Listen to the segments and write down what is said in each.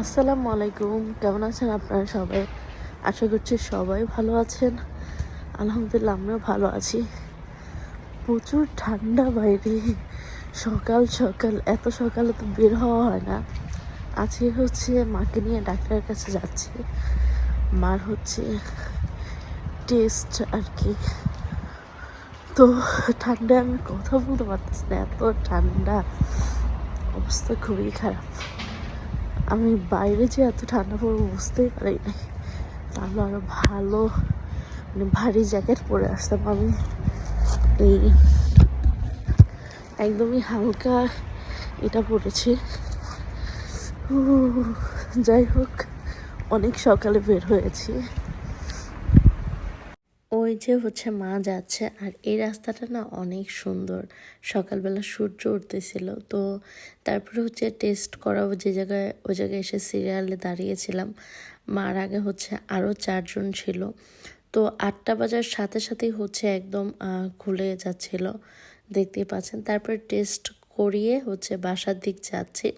আসসালামু আলাইকুম। কেমন আছেন আপনারা সবাই? আশা করছি সবাই ভালো আছেন। আলহামদুলিল্লাহ আমরাও ভালো আছি। প্রচুর ঠান্ডা বাইরে। সকাল সকাল। এত সকালে তো বের হওয়া হয় না। আজকে হচ্ছে মাকে নিয়ে ডাক্তারের কাছে যাচ্ছি। মার হচ্ছে টেস্ট আর কি। তো ঠান্ডায় আমি কথা বলতে পারতেছি না। এত ঠান্ডা। অবস্থা খুবই খারাপ। আমি বাইরে যে এত ঠান্ডা পড়ব বুঝতেই পারি নাই। তাহলে আরও ভালো মানে ভারী জ্যাকেট পরে আসতাম আমি। এই একদমই হালকা এটা পড়েছি যাই হোক, অনেক সকালে বের হয়েছি। ওই যে হচ্ছে মা যাচ্ছে আর এই রাস্তাটা না অনেক সুন্দর। সকালবেলা সূর্য উঠতেছিল, তো তারপরে হচ্ছে টেস্ট করাবো যে জায়গায়, ওই জায়গায় এসে সিরিয়ালে দাঁড়িয়েছিলাম। মার আগে হচ্ছে আরও চারজন ছিল, তো আটটা বাজার সাথে সাথেই হচ্ছে একদম খুলে যাচ্ছিল। দেখতেই পাচ্ছেন, তারপর টেস্ট করিয়ে হচ্ছে বাসার দিক যাচ্ছি।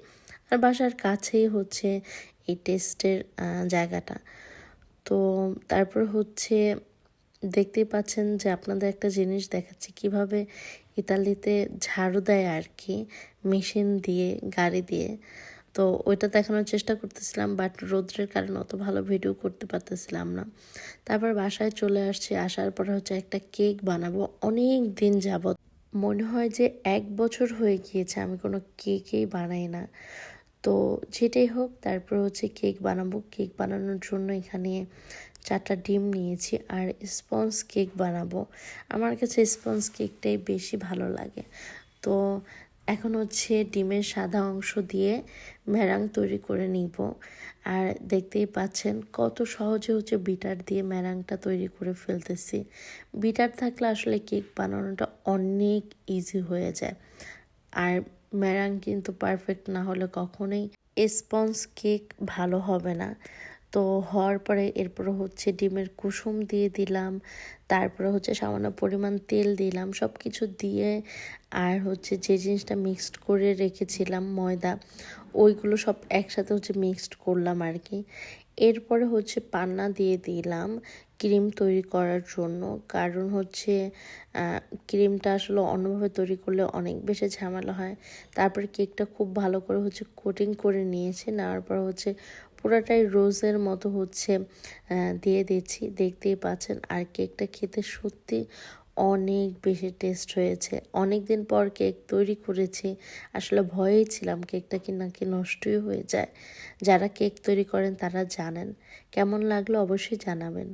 আর বাসার কাছেই হচ্ছে এই টেস্টের জায়গাটা। তো তারপর হচ্ছে দেখতেই পাচ্ছেন যে আপনাদের একটা জিনিস দেখাচ্ছি। কীভাবে ইতালিতে ঝাড়ু দেয় আর কি মেশিন দিয়ে, গাড়ি দিয়ে। তো ওইটা দেখানোর চেষ্টা করতেছিলাম, বাট রৌদ্রের কারণে অত ভালো ভিডিও করতে পারতেছিলাম না। তারপর বাসায় চলে আসছি, আসার পর হচ্ছে একটা কেক বানাবো। অনেক দিন যাবৎ মনে হয় যে এক বছর হয়ে গিয়েছে আমি কোনো কেকই বানাই না। তো যেটাই হোক, তারপর হচ্ছে কেক বানাবো। কেক বানানোর জন্য এখানে চারটা ডিম নিয়েছি আর স্পঞ্জ কেক বানাবো। আমার কাছে স্পঞ্জ কেকটাই বেশি ভালো লাগে। তো এখন হচ্ছে ডিমের সাদা অংশ দিয়ে ম্যারাং তৈরি করে নিব। আর দেখতেই পাচ্ছেন কত সহজে হচ্ছে বিটার দিয়ে ম্যারাংটা তৈরি করে ফেলতেছি। বিটার থাকলে আসলে কেক বানানোটা অনেক ইজি হয়ে যায়। আর ম্যারাং কিন্তু পারফেক্ট না হলে কখনোই স্পঞ্জ কেক ভালো হবে না। তো হওয়ার পরে এরপর হচ্ছে ডিমের কুসুম দিয়ে দিলাম, তারপরে হচ্ছে সামান্য পরিমাণ তেল দিলাম সব কিছু দিয়ে আর হচ্ছে যে জিনিসটা মিক্সড করে রেখেছিলাম ময়দা, ওইগুলো সব একসাথে হচ্ছে মিক্সড করলাম আর কি এরপরে হচ্ছে পান্না দিয়ে দিলাম ক্রিম তৈরি করার জন্য, কারণ হচ্ছে ক্রিমটা আসলে অন্যভাবে তৈরি করলে অনেক বেশি ঝামেলা হয়। তারপরে কেকটা খুব ভালো করে হচ্ছে কোটিং করে নিয়েছে, নেওয়ার পর হচ্ছে পুরাটাই রোজের মতো হচ্ছে দিয়ে দিচ্ছি। দেখতেই পাচ্ছেন, আর কেকটা খেতে সত্যি অনেক বেশি টেস্ট হয়েছে। অনেক দিন পর কেক তৈরি করেছি, আসলে ভয়েই ছিলাম কেকটা কি নাকি নষ্টই হয়ে যায়। যারা কেক তৈরি করেন তারা জানেন। কেমন লাগল অবশ্যই জানাবেন।